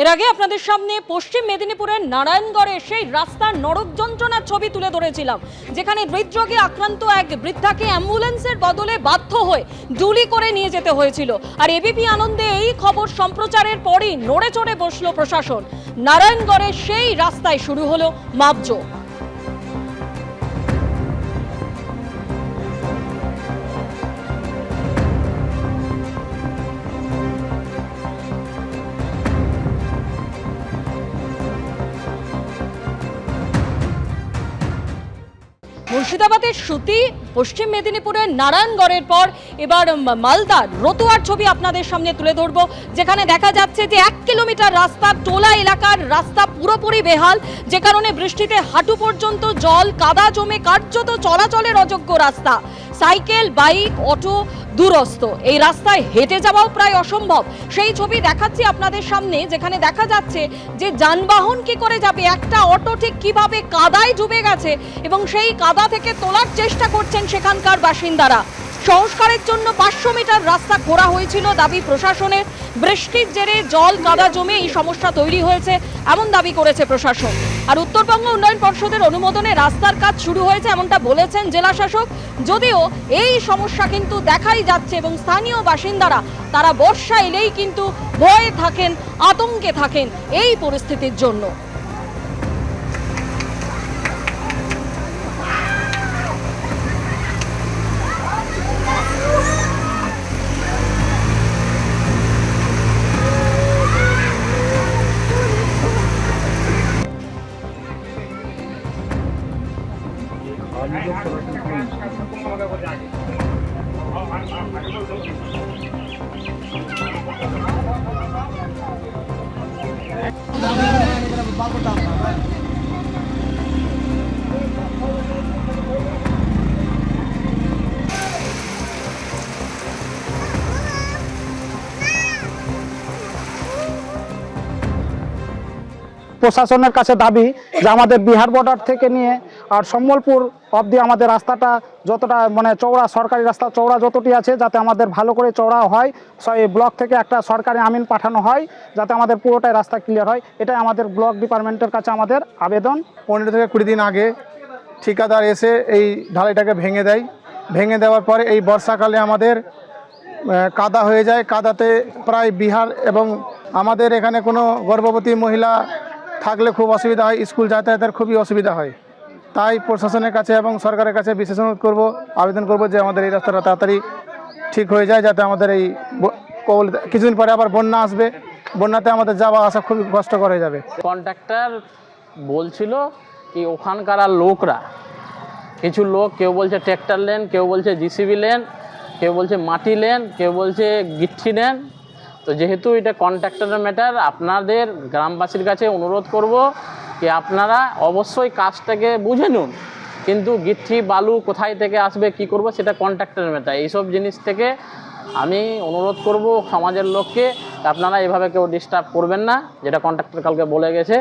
এর আগে আপনাদের সামনে পশ্চিম মেদিনীপুরের নারায়ণগড়ে সেই রাস্তার নরক যন্ত্রণার ছবি তুলে ধরেছিলাম, যেখানে হৃদরোগে আক্রান্ত এক বৃদ্ধাকে অ্যাম্বুলেন্সের বদলে বাধ্য হয়ে ডুলি করে নিয়ে যেতে হয়েছিল। আর এবিপি আনন্দে এই খবর সম্প্রচারের পরই নড়ে চড়ে বসল প্রশাসন। নারায়ণগড়ের সেই রাস্তায় শুরু হলো মাপজোক। মুর্শিদাবাদের সুতি পশ্চিম মেদিনীপুরের নারায়ণগড়ের পর এবার মালদার রতুয়ার ছবি আপনাদের সামনে তুলে ধরবো, যেখানে দেখা যাচ্ছে যে এক কিলোমিটার রাস্তা টোলা এলাকার রাস্তা পুরোপুরি বেহাল, যে কারণে বৃষ্টিতে হাঁটু পর্যন্ত জল, কাদা জমে কার্যত চলাচলের অযোগ্য রাস্তা। সাইকেল, বাইক, অটো দূরস্থ এই রাস্তায় হেঁটে যাওয়াও প্রায় অসম্ভব। সেই ছবি দেখাচ্ছি আপনাদের সামনে, যেখানে দেখা যাচ্ছে যে যানবাহন কি করে যাবে, একটা অটো ঠিক কীভাবে কাদায় ডুবে গেছে, এবং সেই কাদা থেকে তোলার চেষ্টা করছেন সেখানকার বাসিন্দারা। সংস্কারের জন্য পাঁচশো মিটার রাস্তা খোঁড়া হয়েছিল দাবি প্রশাসনের বৃষ্টির জেরে জল কাদা জমে এই সমস্যা তৈরি হয়েছে, এমন দাবি করেছে প্রশাসন। আর উত্তরবঙ্গ উন্নয়ন পর্ষদের অনুমোদনে রাস্তার কাজ শুরু হয়েছে, এমনটা বলেছেন জেলা শাসক। যদিও এই সমস্যা কিন্তু দেখাই যাচ্ছে এবং স্থানীয় বাসিন্দারা, তারা বর্ষা এলেই কিন্তু ভয়ে থাকেন, আতঙ্কে থাকেন এই পরিস্থিতির জন্য। আমি তো প্রশ্ন করছি তোমাকে বলে আগে আ আ আ প্রশাসনের কাছে দাবি যে আমাদের বিহার বর্ডার থেকে নিয়ে আর সম্বলপুর অবধি আমাদের রাস্তাটা যতটা মানে চওড়া, সরকারি রাস্তা চওড়া যতটি আছে, যাতে আমাদের ভালো করে চওড়া হয়। এই ব্লক থেকে একটা সরকারি আমিন পাঠানো হয়, যাতে আমাদের পুরোটাই রাস্তা ক্লিয়ার হয়। এটাই আমাদের ব্লক ডিপার্টমেন্টের কাছে আমাদের আবেদন। পনেরো থেকে কুড়ি দিন আগে ঠিকাদার এসে এই ঢালাইটাকে ভেঙে দেয়। ভেঙে দেওয়ার পরে এই বর্ষাকালে আমাদের কাদা হয়ে যায়। কাদাতে প্রায় বিহার এবং আমাদের এখানে কোনো গর্ভবতী মহিলা থাকলে খুব অসুবিধা হয়, স্কুল যাতায়াতের খুবই অসুবিধা হয়। তাই প্রশাসনের কাছে এবং সরকারের কাছে বিশেষ অনুরোধ করব, আবেদন করব যে আমাদের এই রাস্তাটা তাড়াতাড়ি ঠিক হয়ে যায়, যাতে আমাদের এই কিছুদিন পরে আবার বন্যা আসবে। বন্যাতে আমাদের যাওয়া আসা খুবই কষ্টকর হয়ে যাবে। কন্ট্রাক্টর বলছিল কি ওখানকার লোকরা, কিছু লোক, কেউ বলছে ট্র্যাক্টর লেন কেউ বলছে জিসিবি লেন কেউ বলছে মাটি লেন কেউ বলছে গিট্টি নেন তো যেহেতু এটা কন্ট্রাক্টরের ম্যাটার আপনাদের গ্রামবাসীর কাছে অনুরোধ করব যে আপনারা অবশ্যই কাজটাকে বুঝে নিন। কিন্তু গিট্টি বালু কোথায় থেকে আসবে, কি করব, সেটা কন্ট্রাক্টরের ম্যাটার এইসব জিনিস থেকে আমি অনুরোধ করব সমাজের লোককে, আপনারা এভাবে কেউ ডিস্টার্ব করবেন না, যেটা কন্ট্রাক্টর কালকে বলে গেছে।